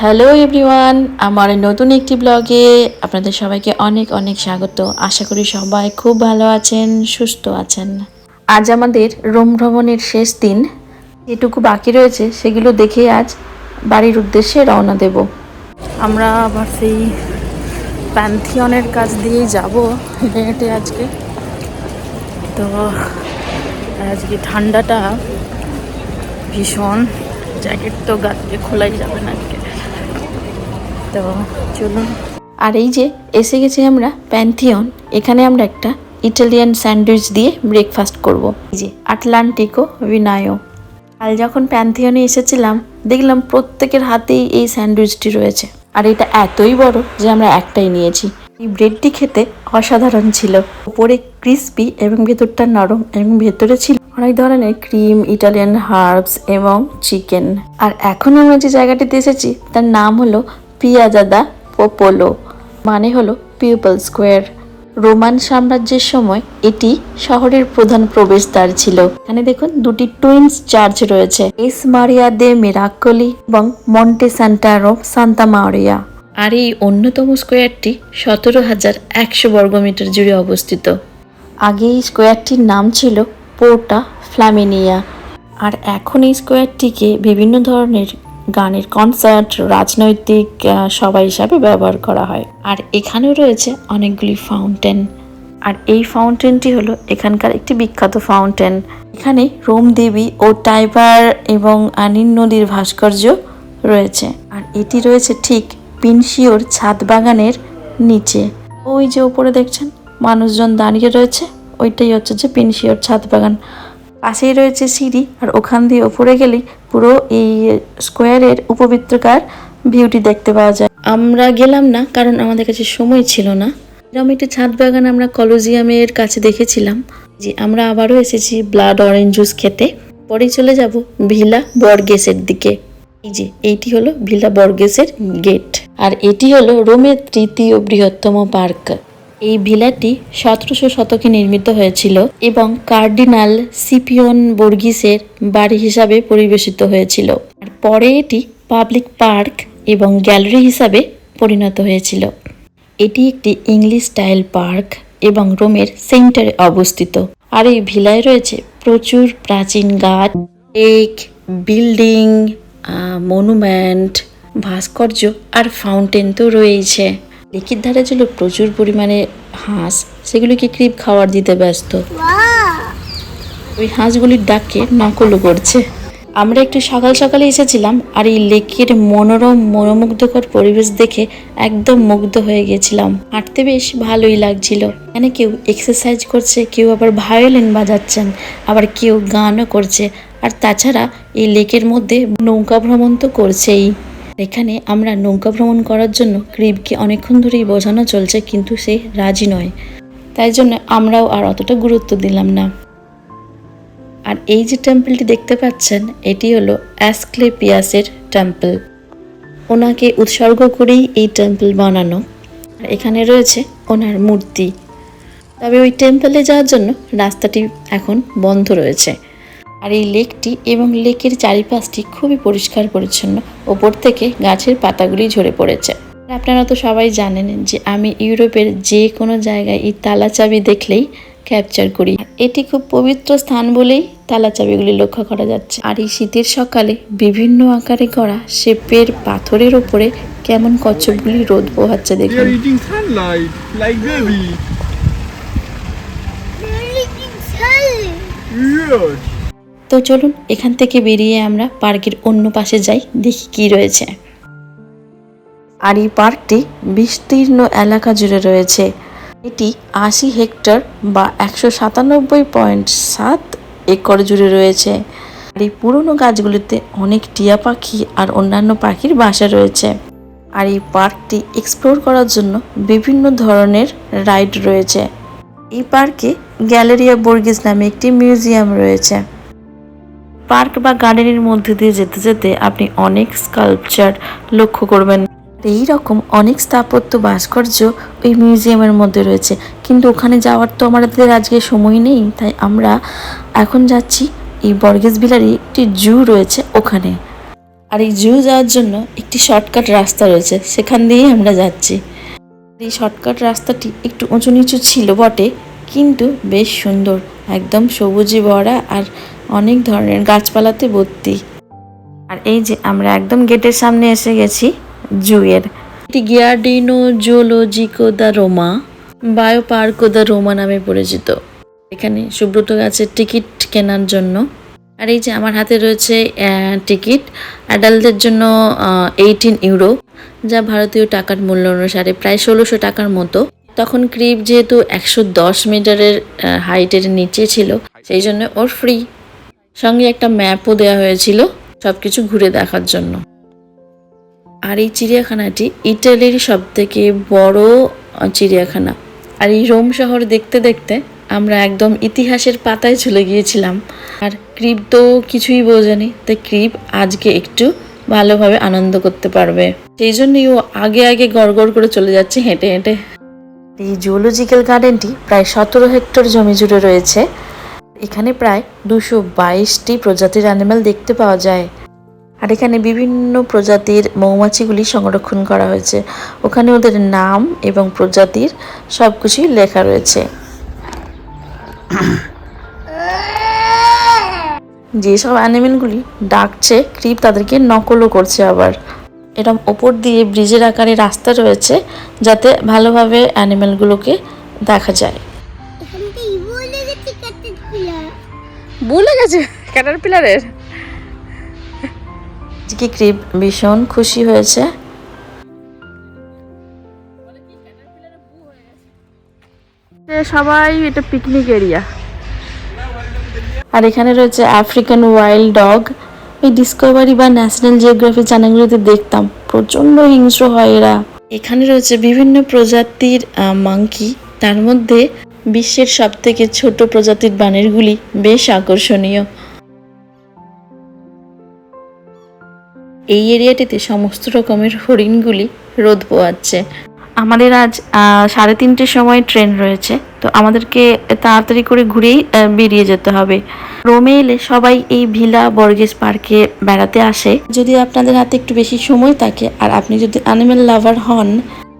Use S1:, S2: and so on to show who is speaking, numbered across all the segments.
S1: Hello everyone আমার নতুন একটি ব্লগে আপনাদের সবাইকে অনেক অনেক স্বাগত। আশা করি সবাই খুব ভালো আছেন, সুস্থ আছেন। আজ আমাদের রোম ভ্রমণের শেষ দিন। যেটুকু বাকি রয়েছে, সেগুলো দেখে আজ বাড়ির উদ্দেশ্যে রওনা দেব। আমরা আবার সেই প্যান্থিয়নের কাছ দিয়েই যাব হেঁটে আজকে। তো আজকে ঠান্ডাটা ভীষণ জ্যাকেট তো গা থেকে খোলাই যাবে না আজকে। তো চলুন। আর এই যে এসে গেছি আমরা প্যান্থিয়ন এখানে আমরা একটা ইটালিয়ান স্যান্ডউইচ দিয়ে ব্রেকফাস্ট করব। এই যে আটলান্টিকো ভিনায়ো কাল যখন প্যান্থিয়নে এসেছিলাম, দেখলাম প্রত্যেকের হাতেই এই স্যান্ডউইচটি রয়েছে। আর এটা এতই বড় যে আমরা একটাই নিয়েছি। এই ব্রেডটি খেতে অসাধারণ ছিল। উপরে ক্রিস্পি এবং ভেতরটা নরম এবং ভেতরে ছিল অনেক ধরনের ক্রিম ইটালিয়ান হার্বস এবং চিকেন আর এখন আমরা যে জায়গাটিতে এসেছি, তার নাম হলো পিয়াজাদা পোপোলো মানে হলো পিপল স্কোয়ার রোমান সাম্রাজ্যের সময় এটি শহরের প্রধান প্রবেশদ্বার ছিল। এখানে দেখুন দুটি টুইন্স চার্চ রয়েছে, এস মারিয়া দে মিরাকলি এবং মন্টে সান্টারো সান্তা মারিয়া। আর এই অন্যতম স্কোয়ারটি সতেরো হাজার একশো বর্গমিটার জুড়ে অবস্থিত। আগে এই স্কোয়ারটির নাম ছিল পোর্টা ফ্ল্যামিনিয়া আর এখন এই স্কোয়ারটিকে বিভিন্ন ধরনের গানের কনসার্ট রাজনৈতিক সভা হিসাবে ব্যবহার করা হয়। আর এখানেও রয়েছে অনেকগুলি ফাউন্টেন আর এই ফাউন্টেনটি হলো এখানকার একটি বিখ্যাত ফাউন্টেন এখানে রোম দেবী ও টাইবার এবং আনিন নদীর ভাস্কর্য রয়েছে। আর এটি রয়েছে ঠিক পিনশিওর ছাদ বাগানের নিচে। ওই যে উপরে দেখছেন, মানুষজন দাঁড়িয়ে রয়েছে, ওইটাই হচ্ছে যে পিনশিওর ছাদ বাগান। পাশেই রয়েছে সিঁড়ি, আর ওখান দিয়ে ওপরে গেলেই পুরো এই স্কোয়ারের উপবৃত্তকার ভিউটি দেখতে পাওয়া যায়। আমরা গেলাম না, কারণ আমাদের কাছে সময় ছিল না। এরকম একটি ছাদ বাগান আমরা কলোজিয়ামের কাছে দেখেছিলাম। যে আমরা আবারও এসেছি ব্লাড অরেঞ্জ জুস খেতে। পরে চলে যাব ভিলা বর্গেসের দিকে। এই যে, এইটি হলো ভিলা বর্গেসের গেট আর এটি হলো রোমের তৃতীয় বৃহত্তম পার্ক। এই ভিলাটি সতেরোশো শতকে নির্মিত হয়েছিল এবং কার্ডিনাল সিপিয়ন বর্গিসের বাড়ি হিসাবে পরিবেশিত হয়েছিল। আর পরে এটি পাবলিক পার্ক এবং গ্যালারি হিসাবে পরিণত হয়েছিল। এটি একটি ইংলিশ স্টাইল পার্ক এবং রোমের সেন্টারে অবস্থিত। আর এই ভিলায় রয়েছে প্রচুর প্রাচীন গাছ লেক বিল্ডিং মনুমেন্ট ভাস্কর্য আর ফাউন্টেন তো রয়েছে। লেকের ধারে ছিল প্রচুর পরিমাণে হাঁস। সেগুলিকে ক্রিপ খাওয়ার দিতে ব্যস্ত। ওই হাঁসগুলির ডাককে নকলও করছে। আমরা একটু সকাল সকালে এসেছিলাম আর এই লেকের মনোরম মনোমুগ্ধকর পরিবেশ দেখে একদম মুগ্ধ হয়ে গেছিলাম। হাঁটতে বেশ ভালোই লাগছিল। এখানে কেউ এক্সারসাইজ করছে কেউ আবার ভায়োলিন বাজাচ্ছেন আবার কেউ গানও করছে। আর তাছাড়া এই লেকের মধ্যে নৌকা ভ্রমণ তো করছেই। এখানে আমরা নৌকা ভ্রমণ করার জন্য ক্রিবকে অনেকক্ষণ ধরেই বোঝানো চলছে, কিন্তু সে রাজি নয়। তাই জন্য আমরাও আর অতটা গুরুত্ব দিলাম না। আর এই যে টেম্পলটি দেখতে পাচ্ছেন, এটি হলো অ্যাসক্লেপিয়াসের টেম্পল। ওনাকে উৎসর্গ করেই এই টেম্পল বানানো। আর এখানে রয়েছে ওনার মূর্তি। তবে ওই টেম্পলে যাওয়ার জন্য রাস্তাটি এখন বন্ধ রয়েছে। আর এই লেকটি এবং লেকের চারিপাশটি খুবই পরিষ্কার পরিচ্ছন্ন। ওপর থেকে গাছের পাতাগুলি ঝরে পড়েছে। আপনারা তো সবাই জানেন যে আমি ইউরোপের যে কোনো জায়গায় এই তালা চাবি দেখলেই ক্যাপচার করি। এটি খুব পবিত্র স্থান বলেই তালা চাবিগুলি লক্ষ্য করা যাচ্ছে। আর এই শীতের সকালে বিভিন্ন আকারে করা শেপের পাথরের ওপরে কেমন কচ্ছপগুলি রোদ পোহাচ্ছে দেখুন.
S2: Yes.
S1: তো চলুন, এখান থেকে বেরিয়ে আমরা পার্কের অন্য পাশে যাই, দেখি কি রয়েছে। আর এই পার্কটি বিস্তীর্ণ এলাকা জুড়ে রয়েছে। এটি আশি হেক্টর বা একশো সাতানব্বই পয়েন্ট সাত একর জুড়ে রয়েছে। আর এই পুরনো গাছগুলিতে অনেক টিয়া পাখি আর অন্যান্য পাখির বাসা রয়েছে। আর এই পার্কটি এক্সপ্লোর করার জন্য বিভিন্ন ধরনের রাইড রয়েছে। এই পার্কে গ্যালারিয়া বর্গিস নামে একটি মিউজিয়াম রয়েছে। পার্ক বা গার্ডেনের মধ্যে দিয়ে যেতে যেতে আপনি অনেক স্কাল্পচার লক্ষ্য করবেন। এই রকম অনেক স্থাপত্য ভাস্কর্য ওই মিউজিয়ামের মধ্যে রয়েছে। কিন্তু ওখানে যাওয়ার তো আমাদের আজকে সময় নেই, তাই আমরা এখন যাচ্ছি এই বর্গেস বিলারে একটি জু রয়েছে ওখানে। আর এই জু যাওয়ার জন্য একটি শর্টকাট রাস্তা রয়েছে, সেখান দিয়েই আমরা যাচ্ছি। এই শর্টকাট রাস্তাটি একটু উঁচু নিচু ছিল বটে, কিন্তু বেশ সুন্দর, একদম সবুজে ভরা আর অনেক ধরনের গাছপালাতে ভর্তি। আর এই যে আমরা একদম গেটের সামনে এসে গেছি, জুয়ের। এটি Giardino Zoologico di Roma Bioparco di Roma নামে পরিচিত। এখানে সুব্রত গাছের টিকিট কেনার জন্য। আর এই যে আমার হাতে রয়েছে টিকিট। অ্যাডাল্টদের জন্য এইটিন ইউরো যা ভারতীয় টাকার মূল্য অনুসারে প্রায় ষোলোশো টাকার মতো। তখন ক্রিপ যেহেতু একশো দশ মিটারের হাইটের নিচে ছিল, সেই জন্য ওর ফ্রি সঙ্গে একটা ম্যাপও দেওয়া হয়েছিল সব কিছু ঘুরে দেখার জন্য। আর এই চিড়িয়াখানাটি ইটালির সব থেকে বড় চিড়িয়াখানা। আর এই রোম শহর দেখতে দেখতে আমরা একদম ইতিহাসের পাতায় চলে গিয়েছিলাম। আর ক্রিপ তো কিছুই বোঝেনি, তাই ক্রিপ আজকে একটু ভালোভাবে আনন্দ করতে পারবে। সেই জন্যই ও আগে আগে গড়গড় করে চলে যাচ্ছে হেঁটে হেঁটে। এই জুওলজিক্যাল গার্ডেনটি প্রায় সতেরো হেক্টর জমি জুড়ে রয়েছে। এখানে প্রায় দুশো বাইশটি প্রজাতির অ্যানিমেল দেখতে পাওয়া যায়। আর এখানে বিভিন্ন প্রজাতির মৌমাছিগুলি সংরক্ষণ করা হয়েছে। ওখানে ওদের নাম এবং প্রজাতির সব কিছুই লেখা রয়েছে। যেসব অ্যানিমেলগুলি ডাকছে, ক্রিপ তাদেরকে নকলও করছে আবার। এরম ওপর দিয়ে ব্রিজের আকারে রাস্তা রয়েছে, যাতে ভালোভাবে অ্যানিমেলগুলোকে দেখা যায়। ভুলে গেছে? ক্যাটার পিলারের আজকে ক্রিপ ভীষণ খুশি হয়েছে? সবাই এটা পিকনিক এরিয়া আর এখানে রয়েছে আফ্রিকান ওয়াইল্ড ডগ এই ডিসকভারি বা ন্যাশনাল জিওগ্রাফি চ্যানেলগুলোতে দেখতাম প্রচণ্ড হিংস্র হয় এরা। এখানে রয়েছে বিভিন্ন প্রজাতির মাংকি তার মধ্যে বিশ্বের সব থেকে ছোট প্রজাতির বানেরগুলি বেশ আকর্ষণীয়। এই এরিয়াটিতে সমস্ত রকমের হরিণগুলি রোদ পোয়াচ্ছে আমাদের আজ আহ, সাড়ে তিনটের সময় ট্রেন রয়েছে তো আমাদেরকে তাড়াতাড়ি করে ঘুরেই আহ, বেরিয়ে যেতে হবে। রোমে এলে সবাই এই ভিলা বর্গেস পার্কে বেড়াতে আসে। যদি আপনাদের হাতে একটু বেশি সময় থাকে আর আপনি যদি অ্যানিমেল লাভার হন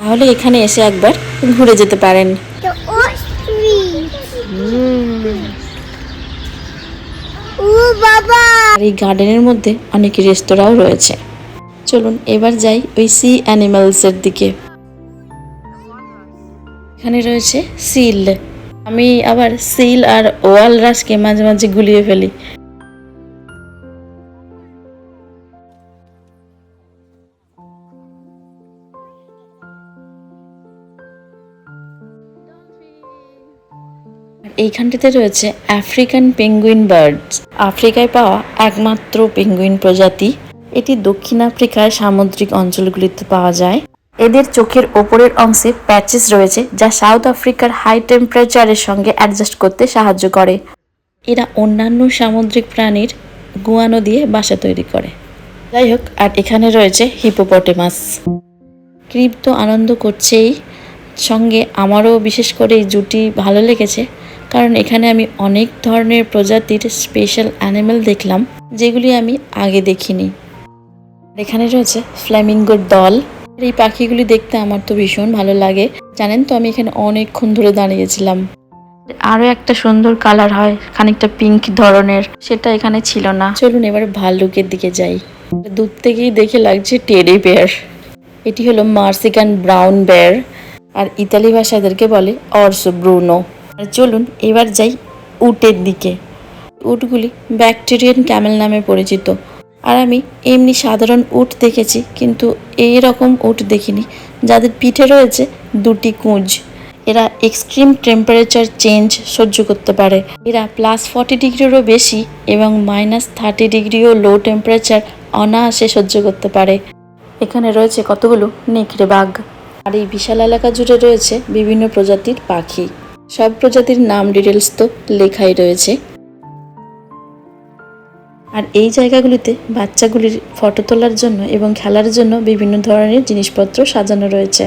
S1: তাহলে এখানে এসে একবার ঘুরে যেতে পারেন
S3: তো ও স্ট্রিট ও বাবা
S1: আর এই গার্ডেনের মধ্যে অনেক রেস্তোরাঁও রয়েছে। চলুন এবার যাই ওই সি অ্যানিমালসের দিকে। এখানে রয়েছে সিল আমি আবার সিল আর ওয়াল রাসকে মাঝে মাঝে গুলিয়ে ফেলি। এইখানটিতে রয়েছে আফ্রিকান পেঙ্গুইন বার্ডস আফ্রিকায় পাওয়া একমাত্র পেঙ্গুইন প্রজাতি। এটি দক্ষিণ আফ্রিকার সামুদ্রিক অঞ্চলগুলিতে পাওয়া যায়। এদের চোখের ওপরের অংশে প্যাচেস রয়েছে, যা সাউথ আফ্রিকার হাই টেম্পারেচারের সঙ্গে অ্যাডজাস্ট করতে সাহায্য করে। এরা অন্যান্য সামুদ্রিক প্রাণীর গুয়ানো দিয়ে বাসা তৈরি করে। যাই হোক, আর এখানে রয়েছে হিপোপটেমাস ক্রিপ তো আনন্দ করছেই। সঙ্গে আমারও বিশেষ করে এই জুটি ভালো লেগেছে। কারণ এখানে আমি অনেক ধরনের প্রজাতির স্পেশাল অ্যানিমেল দেখলাম যেগুলি আমি আগে দেখিনি। এখানে রয়েছে ফ্ল্যামিঙ্গোর দল এই পাখিগুলি দেখতে আমার তো ভীষণ ভালো লাগে। জানেন তো আমি এখানে অনেকক্ষণ ধরে দাঁড়িয়েছিলাম। আরও একটা সুন্দর কালার হয় খানিকটা পিঙ্ক ধরনের সেটা এখানে ছিল না। চলুন এবার ভাল্লুকের দিকে যাই। দূর থেকেই দেখে লাগছে টেরি বেয়ার এটি হলো মার্সিকান ব্রাউন বেয়ার আর ইতালি ভাষা এদেরকে বলে অর্সো ব্রুনো আর চলুন, এবার যাই উটের দিকে। উটগুলি ব্যাকটেরিয়ান ক্যামেল নামে পরিচিত। আর আমি এমনি সাধারণ উট দেখেছি, কিন্তু এই রকম উট দেখিনি, যাদের পিঠে রয়েছে দুটি কুঁজ। এরা এক্সট্রিম টেম্পারেচার চেঞ্জ সহ্য করতে পারে। এরা প্লাস ফর্টি ডিগ্রিরও বেশি এবং মাইনাস থার্টি ডিগ্রিও লো টেম্পারেচার অনায়াসে সহ্য করতে পারে। এখানে রয়েছে কতগুলো নেকড়ে বাঘ। আর এই বিশাল এলাকা জুড়ে রয়েছে বিভিন্ন প্রজাতির পাখি। সব প্রজাতির নাম ডিটেলস তো লেখাই রয়েছে। আর এই জায়গাগুলিতে বাচ্চাগুলির ফটো তোলার জন্য এবং খেলার জন্য বিভিন্ন ধরনের জিনিসপত্র সাজানো রয়েছে।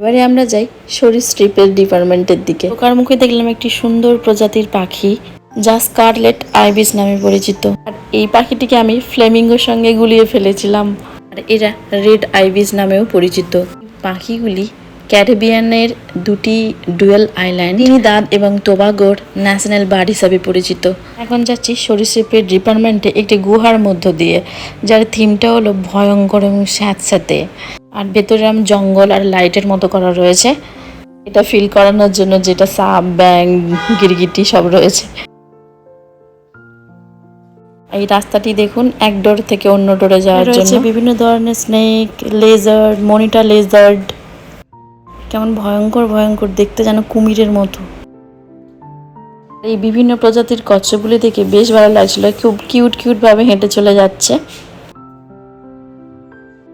S1: এবারে আমরা যাই সরীসৃপের ডিপার্টমেন্টের দিকে। ওকার মুখে দেখলাম একটি সুন্দর প্রজাতির পাখি, যা স্কারলেট আইবিস নামে পরিচিত। আর এই পাখিটিকে আমি ফ্লেমিঙ্গোর সঙ্গে গুলিয়ে ফেলেছিলাম। আর এরা রেড আইবিস নামেও পরিচিত। পাখিগুলি ক্যারিবিয়ানের দুটি ডুয়েল আইল্যান্ড দাঁত এবং তোবাগোর ন্যাশনাল বার্ড হিসাবে পরিচিত। এখন যাচ্ছি সরীসৃপের ডিপার্টমেন্টে একটি গুহার মধ্য দিয়ে যার থিমটা হলো ভয়ঙ্কর এবং স্যাঁতস্যাঁতে। আর ভেতরে আম জঙ্গল আর লাইটের মতো করা রয়েছে। এটা ফিল করানোর জন্য যেটা সাপ ব্যাং গিরগিটি সব রয়েছে। এই রাস্তাটি দেখুন এক ডোর থেকে অন্য ডোরে যাওয়ার জন্য। বিভিন্ন ধরনের স্নেক লেজার্ড মনিটর লেজার্ড কেমন ভয়ঙ্কর ভয়ঙ্কর, দেখতে যেন কুমিরের মতো। এই বিভিন্ন প্রজাতির কচ্ছপগুলি দেখে বেশ ভালো লাগছিল। খুব কিউট কিউট ভাবে হেঁটে চলে যাচ্ছে।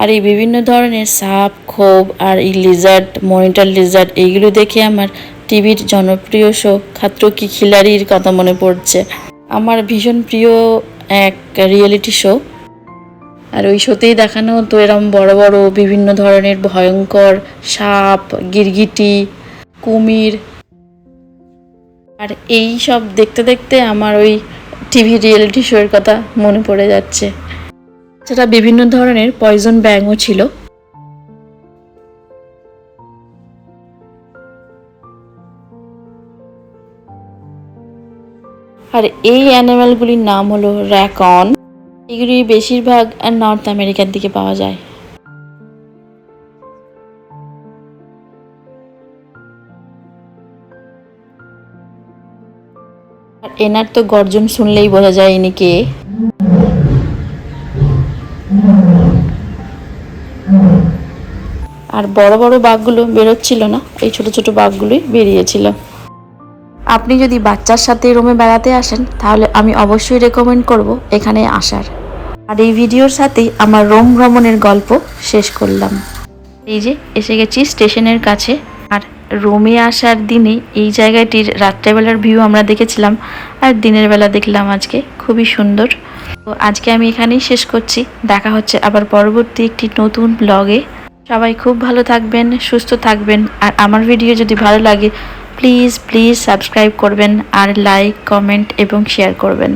S1: আর এই বিভিন্ন ধরনের সাপ, ক্ষোভ আর এই লিজার্ড মনিটর লিজার্ড এইগুলো দেখে আমার টিভির জনপ্রিয় শো খাত্র কি খিলাড়ির কথা মনে পড়ছে। আমার ভীষণ প্রিয় এক রিয়েলিটি শো আর ওই শোতেই দেখানো হতো এরম বড় বড় বিভিন্ন ধরনের ভয়ঙ্কর সাপ, গিরগিটি, কুমির। আর এই সব দেখতে দেখতে আমার ওই টিভি রিয়েলিটি শোয়ের কথা মনে পড়ে যাচ্ছে। সেটা বিভিন্ন ধরনের পয়জন ব্যাঙও ছিল। আর এই অ্যানিমালগুলির নাম হলো র্যাকন এগুলি বেশিরভাগ নর্থ আমেরিকার দিকে পাওয়া যায়। আর এনার তো গর্জন শুনলেই বোঝা যায় ইনি কে। আর বড় বড় বাঘগুলো বেরোচ্ছিল না, এই ছোট ছোট বাঘগুলোই বেরিয়েছিল। আপনি যদি বাচ্চার সাথে রুমে বেড়াতে আসেন, তাহলে আমি অবশ্যই রেকমেন্ড করব এখানে আসার। আর এই ভিডিওর সাথেই আমার রোম ভ্রমণের গল্প শেষ করলাম। এই যে, এসে গেছি স্টেশনের কাছে। আর রোমে আসার দিনে এই জায়গাটির রাত্রেবেলার ভিউ আমরা দেখেছিলাম, আর দিনের বেলা দেখলাম আজকে খুবই সুন্দর। তো আজকে আমি এখানেই শেষ করছি। দেখা হচ্ছে আবার পরবর্তী একটি নতুন ব্লগে সবাই খুব ভালো থাকবেন, সুস্থ থাকবেন। আর আমার ভিডিও যদি ভালো লাগে প্লিজ প্লিজ সাবস্ক্রাইব করবেন আর লাইক কমেন্ট এবং শেয়ার করবেন।